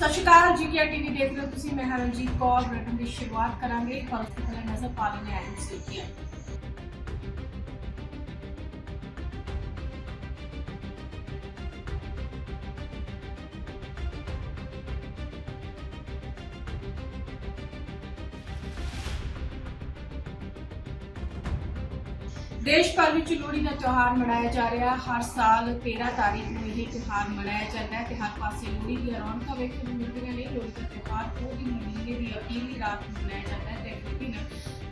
ਸਤਿ ਸ਼੍ਰੀ ਅਕਾਲ GK TV ਦੇਖ ਰਹੇ ਹੋ ਤੁਸੀਂ। ਮੈਂ ਹਰਨਜੀਤ ਕੌਰ ਬ੍ਰਿਟਨ ਦੀ ਸ਼ੁਰੂਆਤ ਕਰਾਂਗੇ। ਪਰ ਉਸ ਨਜ਼ਰ ਪਾ ਆਏ ਹਾਂ ਸੁਰਖੀਆਂ ਦੇਸ਼ ਭਰ ਵਿੱਚ ਲੋਹੜੀ ਦਾ ਤਿਉਹਾਰ ਮਨਾਇਆ ਜਾ ਰਿਹਾ। ਹਰ ਸਾਲ 13 ਤਾਰੀਖ ਨੂੰ ਇਹ ਤਿਉਹਾਰ ਮਨਾਇਆ ਜਾਂਦਾ ਹੈ ਤੇ ਹਰ ਪਾਸੇ ਲੋਹੜੀ ਦੀਆਂ ਰੌਣਕਾਂ ਵੇਖਣ ਨੂੰ ਮਿਲਦੀਆਂ ਨੇ। ਲੋਹੜੀ ਦਾ ਤਿਉਹਾਰ ਪੂਰੀ ਮਹੀਨੇ ਦੀ ਅਖੀਰਲੀ ਰਾਤ ਨੂੰ ਮਨਾਇਆ ਜਾਂਦਾ ਹੈ ਤੇ ਅਗਲੇ ਦਿਨ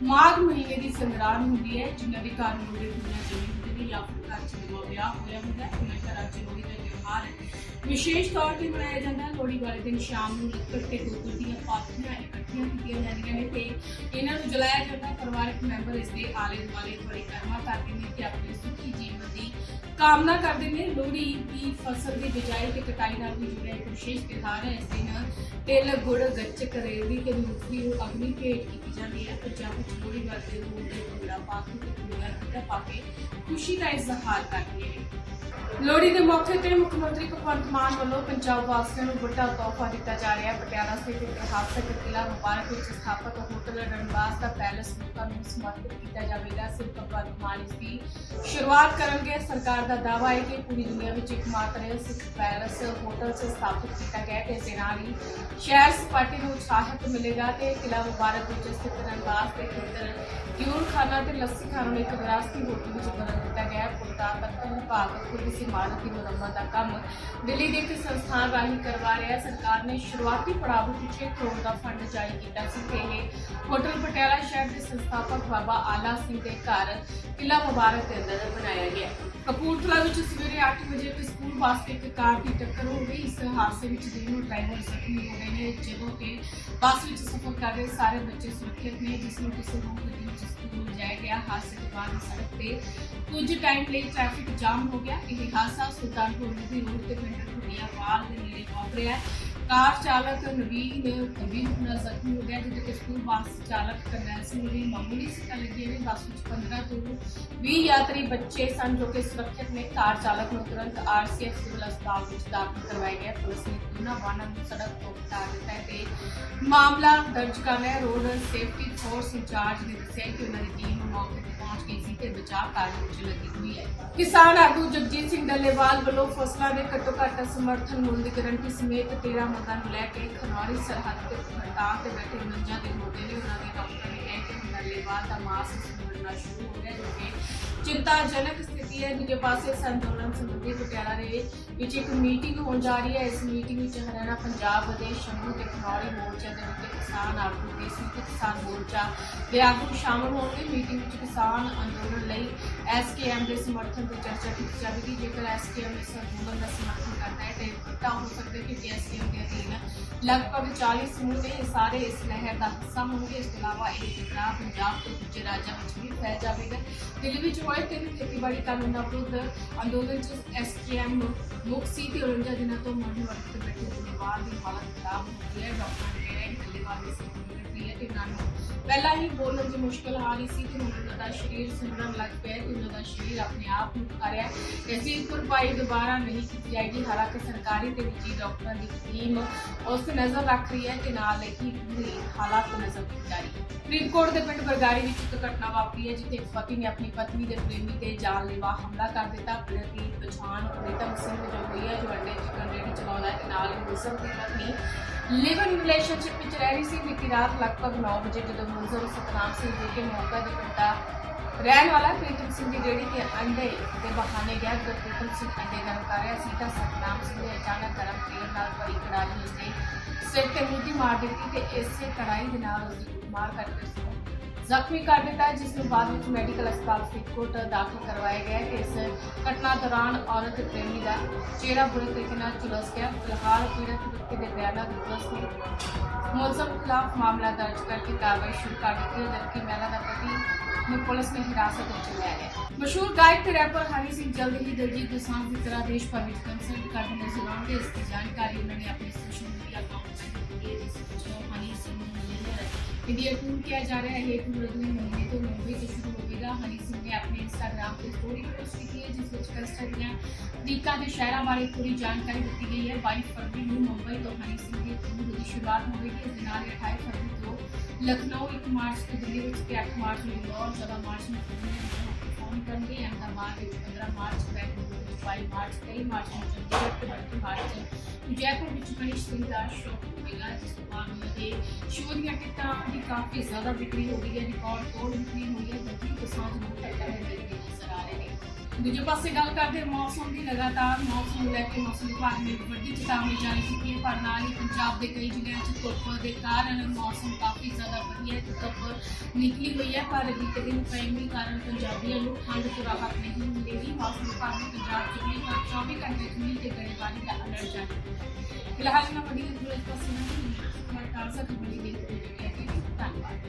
ਮਾਘ ਮਹੀਨੇ ਦੀ ਸੰਗਰਾਂਦ ਹੁੰਦੀ ਹੈ, ਜਿਨ੍ਹਾਂ ਦੇ ਘਰ ਲੋਹੜੀ ਪੂਜਾ ਚੱਲੀ ਜਾਂ ਫਿਰ ਘਰ ਚ ਜਦੋਂ ਵਿਆਹ ਹੋਇਆ ਹੁੰਦਾ ਹੈ ਉਹਨਾਂ ਘਰਾਂ ਚ ਲੋਹੜੀ ਦਾ ਤਿਉਹਾਰ ਵਿਸ਼ੇਸ਼ ਤੌਰ ਤੇ ਮਨਾਇਆ ਜਾਂਦਾ ਹੈ, ਲੋਹੜੀ ਵਾਲੇ ਦਿਨ ਸ਼ਾਮ ਨੂੰ ਲੱਕੜ ਤੇ ਗੋਬਰ ਦੀਆਂ ਪਾਥੀਆਂ ਇਕੱਠੀਆਂ ਕੀਤੀਆਂ ਜਾਂਦੀਆਂ ਨੇ ਤੇ ਇਹਨਾਂ ਨੂੰ ਜਲਾਇਆ ਜਾਂਦਾ ਪਰਿਵਾਰਕ ਮੈਂਬਰ ਇਸ ਦੇ ਆਲੇ ਦੁਆਲੇ ਪਰਿਕਰਮਾ ਕਰਦੇ ਨੇ ਤੇ ਆਪਣੀ ਸੁਖੀ ਜੀਵਨ ਦੀ ਕਾਮਨਾ ਕਰਦੇ ਨੇ। ਲੋਹੜੀ ਦੀ ਫਸਲ ਦੀ ਬਿਜਾਈ ਤੇ ਕਟਾਈ ਨਾਲ ਵੀ ਜੁੜਿਆ ਇੱਕ ਵਿਸ਼ੇਸ਼ ਤਿਉਹਾਰ ਹੈ। ਇਸ ਦਿਨ ਤਿਲ, ਗੁੜ ਗੱਚ ਕਰੇਲੀ ਤੇ ਮੂੰਗਫਲੀ ਨੂੰ ਅਗਨੀ ਭੇਟ ਕੀਤੀ ਜਾਂਦੀ ਹੈ। ਪੰਜਾਬ ਵਿੱਚ ਲੋਹੜੀ ਵਾਲੇ ਦਿਨ ਲੋਕ ਭੰਗੜਾ ਪਾ ਕੇ ਤੇ ਪਾ ਕੇ ਖੁਸ਼ੀ ਦਾ ਇਜ਼ਹਾਰ ਕਰਦੇ ਨੇ। ਲੋਹੜੀ ਦੇ ਮੌਕੇ ਤੇ ਮੁੱਖ ਮੰਤਰੀ ਭਗਵੰਤ ਮਾਨ ਵੱਲੋਂ ਪੰਜਾਬ ਵਾਸੀਆਂ ਨੂੰ ਵੱਡਾ ਤੋਹਫਾ ਦਿੱਤਾ ਜਾ ਰਿਹਾ ਹੈ। ਪਟਿਆਲਾ ਸਥਿਤ ਇਤਿਹਾਸਕ ਕਿਲਾ ਮੁਬਾਰਕ ਵਿੱਚ ਸਥਾਪਿਤ ਹੋਟਲ ਰਣਵਾਸ ਦਾ ਪੈਲਸ ਲੋਕਾਂ ਨੂੰ ਸਮਰਪਿਤ ਕੀਤਾ ਜਾਵੇਗਾ। ਸਿਰ ਭਗਵੰਤ ਮਾਨ ਇਸ ਦੀ ਸ਼ੁਰੂਆਤ ਕਰਨਗੇ। ਸਰਕਾਰ ਦਾ ਦਾਅਵਾ ਹੈ ਕਿ ਪੂਰੀ ਦੁਨੀਆ ਵਿੱਚ ਇੱਕਮਾਤਰ ਸਿੱਖ ਪੈਲਸ ਹੋਟਲ ਸੇ ਸਥਾਪਿਤ ਕੀਤਾ ਗਿਆ ਤੇ ਇਸ ਦੇ ਨਾਲ ਹੀ ਸ਼ਹਿਰ ਸਪਾਟੇ ਨੂੰ ਉਤਸ਼ਾਹਿਤ ਮਿਲੇਗਾ ਤੇ ਕਿਲਾ ਮੁਬਾਰਕ ਵਿੱਚ ਸਥਿਤ ਰਣਵਾਸ ਦੇ ਖੇਤਰ ਕਿਊਰ ਖਾਨਾ ਤੇ ਲੱਸੀ ਖਾਨਾ ਨੂੰ ਇੱਕ ਵਿਰਾਸਤੀ ਹੋਟਲ ਵਿੱਚ ਬਦਲ ਦਿੱਤਾ ਗਿਆ ਹੈ। ਪੁਰਾਤਤਵ ਵਿਭਾਗ ਖੁਦ ਇਮਾਰਤ ਦੀ ਮੁਰੰਮਤ ਦਾ ਕੰਮ ਦਿੱਲੀ ਦੇ ਇੱਕ ਸੰਸਥਾਨ ਰਾਹੀਂ ਕਰਵਾ ਰਿਹਾ। ਸਰਕਾਰ ਨੇ ਸ਼ੁਰੂਆਤੀ ਪੜਾਅ ਵਿੱਚ 6 ਕਰੋੜ ਦਾ ਫੰਡ ਜਾਰੀ ਕੀਤਾ ਸੀ। ਤੇ ਇਹ ਹੋਟਲ ਪਟਿਆਲਾ ਸ਼ਹਿਰ ਦੇ ਸੰਸਥਾਪਕ ਬਾਬਾ ਆਲਾ ਸਿੰਘ ਦੇ ਘਰ ਕਿਲਾ ਮੁਬਾਰਕ ਦੇ ਅੰਦਰ ਬਣਾਇਆ ਗਿਆ। ਕਪੂਰਥਲਾ ਵਿੱਚ ਸਵੇਰੇ 8 ਵਜੇ ਇੱਕ ਸਕੂਲ ਬੱਸ ਤੇ ਇੱਕ ਕਾਰ ਦੀ ਟੱਕਰ ਹੋ ਗਈ। ਇਸ ਹਾਦਸੇ ਵਿੱਚ ਦੋਨੋਂ ਡਰਾਈਵਰ ਜ਼ਖਮੀ ਹੋ ਗਏ ਨੇ। ਜਦੋਂ ਕਿ ਬੱਸ ਵਿੱਚ ਸਫ਼ਰ ਕਰ ਰਹੇ ਸਾਰੇ ਬੱਚੇ ਸੁਰੱਖਿਅਤ ਨੇ, ਜਿਸ ਨੂੰ ਕਿਸੇ ਨੂੰ ਵਿੱਚ ਸਕੂਲ ਲਿਜਾਇਆ ਗਿਆ। ਹਾਦਸੇ ਤੋਂ ਬਾਅਦ ਸੜਕ ਤੇ ਕੁਝ ਟਾਈਮ ਲਈ ਟ੍ਰੈਫਿਕ ਜਾਮ ਹੋ ਗਿਆ। ਇਹ ਹਾਦਸਾ ਸੁਲਤਾਨਪੁਰ ਲੋਧੀ ਰੋਡ ਤੇ ਪਿੰਡ ਖੁੱਡੀਆਵਾਲ ਦੇ ਨੇੜੇ ਵਾਪਰਿਆ ਹੈ। ਕਾਰ ਚਾਲਕ ਨਵੀਨ ਨਵੀਨ ਨਾਲ ਜ਼ਖਮੀ ਹੋ ਗਿਆ ਜਦੋਂ ਕਿ ਸਕੂਲ ਬੱਸ ਚਾਲਕ ਕਰਨੈਲ ਸਿੰਘ ਨੂੰ ਮਾਮੂਲੀ ਸੱਟਾਂ ਲੱਗੀਆਂ ਨੇ। ਬੱਸ ਵਿੱਚ 15 ਤੋਂ 20 ਯਾਤਰੀ ਬੱਚੇ ਸਨ, ਜੋ ਕਿ ਸੁਰੱਖਿਅਤ ਨੇ। ਕਾਰ ਚਾਲਕ ਨੂੰ ਤੁਰੰਤ ਆਰਸੀਐਫ ਸਿਵਲ ਹਸਪਤਾਲ ਵਿੱਚ ਦਾਖਲ ਕਰਵਾਇਆ ਗਿਆ। ਪੁਲਿਸ ਨੇ ਦੋਨਾਂ ਵਾਹਨਾਂ ਨੂੰ ਸੜਕ ਤੋਂ ਹਟਾ ਦਿੱਤਾ ਹੈ ਤੇ ਮਾਮਲਾ ਦਰਜ ਕਰ ਲਿਆ। ਰੋਡ ਸੇਫਟੀ ਫੋਰਸ ਇੰਚਾਰਜ ਨੇ ਦੱਸਿਆ ਕਿ ਉਹਨਾਂ ਦੀ ਟੀਮ ਮੌਕੇ ਤੇ ਪਹੁੰਚ ਗਈ ਸੀ ਤੇ ਬਚਾਅ ਕਾਰਜ ਵਿੱਚ ਲੱਗੀ ਹੋਈ ਹੈ। ਕਿਸਾਨ ਆਗੂ ਜਗਜੀਤ ਸਿੰਘ ਡੱਲੇਵਾਲ ਵੱਲੋਂ ਫਸਲਾਂ ਦੇ ਘੱਟੋ ਘੱਟ ਸਮਰਥਨ ਮੁੱਲ ਦੀ ਗਰੰਟੀ ਸਮੇਤ 13 ਮੰਗਾਂ ਨੂੰ ਲੈ ਕੇ ਖਨੌਰੀ ਸਰਹੱਦ ਤੇ ਹੜਤਾਲ ਤੇ ਬੈਠੇ ਮੰਜਾਂ ਦੇ ਮੁੱਦੇ ਨੇ ਉਹਨਾਂ ਦੇ ਡਾਕਟਰ ਨੇ ਕਿਹਾ ਕਿ ਡੱਲੇਵਾਲ ਦਾ ਮਾਸ ਸੁਣਨਾ ਸ਼ੁਰੂ ਹੋ ਗਿਆ, ਜੋ ਕਿ ਚਿੰਤਾਜਨਕ ਸਥਿਤੀ ਹੈ, ਦੂਜੇ ਪਾਸੇ ਇਸ ਅੰਦੋਲਨ ਸੰਬੰਧੀ ਪਟਿਆਲਾ ਦੇ ਵਿੱਚ ਇੱਕ ਮੀਟਿੰਗ ਹੋਣ ਜਾ ਰਹੀ ਹੈ। ਇਸ ਮੀਟਿੰਗ ਵਿੱਚ ਹਰਿਆਣਾ, ਪੰਜਾਬ ਦੇ ਸ਼ੰਭੂ ਤੇ ਖਨੌਰੀ ਮੋਰਚਾ ਦੇ ਉੱਤੇ ਕਿਸਾਨ ਆਗੂ ਤੇ ਸੰਯੁਕਤ ਕਿਸਾਨ ਮੋਰਚਾ ਦੇ ਆਗੂ ਸ਼ਾਮਲ ਹੋਣਗੇ। ਮੀਟਿੰਗ ਵਿੱਚ ਕਿਸਾਨ ਅੰਦੋਲਨ ਲਈ ਐਸਕੇਐਮ ਦੇ ਸਮਰਥਨ ਤੇ ਚਰਚਾ ਕੀਤੀ ਜਾਵੇਗੀ। ਜੇਕਰ ਐਸਕੇਐਮ ਇਸ ਅੰਦੋਲਨ ਦਾ ਸਮਰਥਨ ਕਰਦਾ ਹੈ, ਤੇ ਤਾਂ ਹੋ ਸਕਦਾ ਹੈ ਕਿ ਐਸਕੇਐਮ ਦੇ ਅਧੀਨ ਲਗਭਗ 40 ਸਮੂਹ ਨੇ ਸਾਰੇ ਇਸ ਲਹਿਰ ਦਾ ਹਿੱਸਾ ਹੋਣਗੇ। ਇਸ ਤੋਂ ਇਲਾਵਾ ਇਹ ਟਕਰਾਅ ਪੰਜਾਬ ਤੇ ਦੂਜੇ ਰਾਜਾਂ ਵਿੱਚ ਵੀ ਫੈਲ ਜਾਵੇਗਾ। ਦਿੱਲੀ ਵਿੱਚ ਹੋਏ ਤਿੰਨ ਖੇਤੀਬਾੜੀ ਕਾਨੂੰਨ ਵਿਰੁੱਧ ਅੰਦੋਲਨ ਚ ਐਸਕੇਐਮ ਮੁੱਖ ਸੀ ਤੇ 49 ਦਿਨਾਂ ਤੋਂ ਮਰਨ ਵਰਤ ਤੇ ਬੈਠੇ ਧੰਨਵਾਦ ਦੀ ਹਾਲਤ ਖਰਾਬ ਹੋ ਗਈ ਹੈ ਡਾਕਟਰ ਨੇ ਕਿਹਾ ਕਿ ਧੰਨਵਾਦ ਦੀ ਸਥਿਤੀ ਹੈ ਤੇ ਉਹਨਾਂ ਪਹਿਲਾਂ ਹੀ ਬੋਲਣ 'ਚ ਮੁਸ਼ਕਲ ਆ ਰਹੀ ਸੀ ਤੇ ਹੁਣ ਉਹਨਾਂ ਦਾ ਸਰੀਰ ਸੁਣਨ ਲੱਗ ਪਿਆ ਹੈ ਤੇ ਉਹਨਾਂ ਦਾ ਸਰੀਰ ਆਪਣੇ ਆਪ ਨੂੰ ਕਰ ਰਿਹਾ ਹੈ। ਇਸ ਦੀ ਭਰਪਾਈ ਦੁਬਾਰਾ ਨਹੀਂ ਕੀਤੀ ਜਾਏਗੀ, ਹਾਲਾਂਕਿ ਸਰਕਾਰੀ ਤੇ ਨਿੱਜੀ ਡਾਕਟਰਾਂ ਦੀ ਟੀਮ ਉਸ ਤੇ ਨਜ਼ਰ ਰੱਖ ਰਹੀ ਹੈ ਤੇ ਨਾਲ ਹੀ ਪੂਰੀ ਹਾਲਾਤ ਤੇ ਨਜ਼ਰ ਰੱਖੀ ਜਾ ਰਹੀ ਹੈ। ਫਰੀਦਕੋਟ ਦੇ ਪਿੰਡ ਬਰਗਾੜੀ ਵਿੱਚ ਇੱਕ ਘਟਨਾ ਵਾਪਰੀ ਹੈ, ਜਿੱਥੇ ਇੱਕ ਪਤੀ ਨੇ ਆਪਣੀ ਪਤਨੀ ਦੇ ਪ੍ਰੇਮੀ ਤੇ ਜਾਨਲੇਵਾ ਹਮਲਾ ਕਰ ਦਿੱਤਾ। ਪੀੜਤ ਦੀ ਪਛਾਣ ਪ੍ਰੀਤਮ ਸਿੰਘ ਜੋ ਹੋਈ ਹੈ, ਜੋ ਅੰਡੇ ਚਿਕਨ ਰੇਡੀ ਚਲਾਉਂਦਾ ਹੈ ਤੇ ਨਾਲ ਹੀ ਮੁਲਜ਼ਮ ਦੀ ਪਤਨੀ ਲਿਵ ਇਨ ਰਿਲੇਸ਼ਨਸ਼ਿਪ ਵਿੱਚ ਰਹਿ ਰਹੀ ਸੀ ਬੀਤੀ ਰਾਤ ਲਗਭਗ 9 ਵਜੇ ਜਦੋਂ ਮੁਲਜ਼ਮ ਸਤਨਾਮ ਸਿੰਘ ਜੋ ਕਿ ਮੌਕਾ ਦੇ ਪਿੰਡ ਰਹਿਣ ਵਾਲਾ ਪ੍ਰੀਤਮ ਸਿੰਘ ਦੀ ਰੇਹੜੀ ਕਿ ਅੰਡੇ ਦੇ ਬਹਾਨੇ ਗਿਆ ਜਦੋਂ ਪ੍ਰੀਤਮ ਸਿੰਘ ਅੰਡੇ ਗਰਮ ਕਰ ਰਿਹਾ ਸੀ, ਤਾਂ ਸਤਨਾਮ ਸਿੰਘ ਨੇ ਅਚਾਨਕ ਗਰਮ ਤੇਲ ਨਾਲ ਭਰੀ ਕੜਾਹੀ ਉਸਦੇ ਸਿਰ ਤੇ ਮੁੱਢੀ ਮਾਰ ਦਿੱਤੀ ਤੇ ਇਸੇ ਕੜਾਹੀ ਦੇ ਨਾਲ ਉਸਦੀ ਮਾਰ ਕਰਕੇ ਉਸ ਨੂੰ ਜ਼ਖਮੀ ਕਰ ਦਿੱਤਾ ਜਿਸ ਨੂੰ ਬਾਅਦ ਵਿੱਚ ਮੈਡੀਕਲ ਹਸਪਤਾਲ ਫਰੀਦਕੋਟ ਦਾਖਲ ਕਰਵਾਇਆ ਗਿਆ ਹੈ ਇਸ ਘਟਨਾ ਦੌਰਾਨ ਔਰਤ ਪ੍ਰੇਮੀ ਦਾ ਚਿਹਰਾ ਬੁਰੇ ਤਰੀਕੇ ਨਾਲ ਝੁਲਸ ਗਿਆ। ਫਿਲਹਾਲ ਪੀੜਤ ਵਿਅਕਤੀ ਦੇ ਬਿਆਨਾਂ ਦੀ ਪੁਲਿਸ ਨੇ ਮੁਲਜ਼ਮ ਖਿਲਾਫ ਮਾਮਲਾ ਦਰਜ ਕਰਕੇ ਕਾਰਵਾਈ ਸ਼ੁਰੂ ਕਰ ਦਿੱਤੀ ਹੈ, ਜਦਕਿ ਮਹਿਲਾ ਦਾ ਪਤੀ ਨੂੰ ਪੁਲਿਸ ਨੇ ਹਿਰਾਸਤ ਵਿੱਚ ਲਿਆ ਹੈ। ਮਸ਼ਹੂਰ ਗਾਇਕ ਤੇ ਰੈਪਰ ਹਨੀ ਸਿੰਘ ਜਲਦੀ ਹੀ ਦਲਜੀਤ ਦੋਸਾਂਝ ਦੀ ਤਰ੍ਹਾਂ ਦੇਸ਼ ਭਰ ਵਿੱਚ ਕੰਸਰਟ ਕਰਦੇ ਨਜ਼ਰ ਆਉਣਗੇ ਇਸ ਦੀ ਜਾਣਕਾਰੀ ਉਹਨਾਂ ਨੇ ਆਪਣੇ ਸੋਸ਼ਲ ਮੀਡੀਆ ਅਕਾਊਂਟ ਤੇ ਦਿੱਤੀ ਜਿਸ ਵਿੱਚ ਹਨੀ ਸਿੰਘ ਨੂੰ ਮਿਲਣ ਟੂਰ ਕਿਹਾ ਜਾ ਰਿਹਾ ਹੈ। ਇਹ ਟੂਰ ਅਗਲੇ ਮਹੀਨੇ ਤੋਂ ਮੁੰਬਈ ਤੋਂ ਸ਼ੁਰੂ ਹੋਵੇਗਾ ਹਨੀ ਸਿੰਘ ਨੇ ਆਪਣੇ ਇੰਸਟਾਗ੍ਰਾਮ ਤੇ ਸਟੋਰੀ ਪੋਸਟ ਕੀਤੀ ਹੈ ਜਿਸ ਵਿੱਚ ਕਸਟਰ ਦੀਆਂ ਤਰੀਕਾਂ ਦੇ ਸ਼ਹਿਰਾਂ ਬਾਰੇ ਪੂਰੀ ਜਾਣਕਾਰੀ ਦਿੱਤੀ ਗਈ ਹੈ 22 ਫਰਵਰੀ ਨੂੰ ਮੁੰਬਈ ਤੋਂ ਹਨੀ ਸਿੰਘ ਦੀ ਟੂਰ ਦੀ ਸ਼ੁਰੂਆਤ ਹੋਵੇਗੀ ਇਸ ਦੇ ਨਾਲ ਹੀ 28 ਫਰਵਰੀ ਤੋਂ ਲਖਨਊ 1 ਮਾਰਚ ਤੋਂ ਦਿੱਲੀ ਵਿੱਚ ਤੇ 8 ਮਾਰਚ ਨੂੰ ਇੰਦੌਰ 14 ਮਾਰਚ ਨੂੰ ਪੁਣੇ ਵਿੱਚ ਪਰਫਾਰਮ ਕਰਨਗੇ। ਅਹਿਮਦਾਬਾਦ ਵਿੱਚ 15 ਮਾਰਚ ਬੈਂਗਲੁਰੂ ਵਿੱਚ 22 ਮਾਰਚ 23 ਮਾਰਚ ਨੂੰ ਚੰਡੀਗੜ੍ਹ ਤੇ 32 ਮਾਰਚ ਨੂੰ ਜੈਪੁਰ ਵਿੱਚ ਗਣੇਸ਼ ਸਿੰਘ ਦਾ ਸ਼ੋਅ ਹੋਵੇਗਾ ਜਿਸ ਤੋਂ ਬਾਅਦ ਉਹਨਾਂ ਦੇ ਸ਼ੋਅ ਦੀਆਂ ਟਿਕਟਾਂ ਦੀ ਕਾਫੀ ਜ਼ਿਆਦਾ ਵਿਕਰੀ ਹੋ ਗਈ ਹੈ। ਰਿਕਾਰਡ ਤੋੜ ਦੂਜੇ ਪਾਸੇ ਗੱਲ ਕਰਦੇ, ਮੌਸਮ ਦੀ ਲਗਾਤਾਰ ਮੌਸਮ ਨੂੰ ਲੈ ਕੇ ਮੌਸਮ ਵਿਭਾਗ ਨੇ ਵੱਡੀ ਚੇਤਾਵਨੀ ਜਾਰੀ ਕੀਤੀ ਹੈ, ਪਰ ਨਾਲ ਹੀ ਪੰਜਾਬ ਦੇ ਕਈ ਜ਼ਿਲ੍ਹਿਆਂ 'ਚ ਧੁੱਪ ਦੇ ਕਾਰਨ ਮੌਸਮ ਕਾਫੀ ਜ਼ਿਆਦਾ ਵਧੀਆ ਹੈ ਧੁੱਪ ਨਿਕਲੀ ਹੋਈ ਹੈ, ਪਰ ਬੀਤੇ ਦਿਨ ਪਏ ਕਾਰਨ ਪੰਜਾਬੀਆਂ ਨੂੰ ਠੰਡ ਤੋਂ ਰਾਹਤ ਨਹੀਂ ਮਿਲੇਗੀ। ਮੌਸਮ ਵਿਭਾਗ ਨੇ ਪੰਜਾਬ 'ਚ ਵੀ ਪਰ 24 ਘੰਟੇ ਮੀਂਹ ਤੇ ਗੜੇਮਾਰੀ ਦਾ ਅਲਰਟ ਜਾਰੀ ਕੀਤਾ। ਹੈ ਫਿਲਹਾਲ ਇਹਨਾਂ ਵੱਡੀ ਖਬਰਾਂ ਇਸ ਪਾਸੇ ਨਹੀਂ ਹੈ ਤਾਜ਼ਾ ਖਬਰਾਂ ਲਈ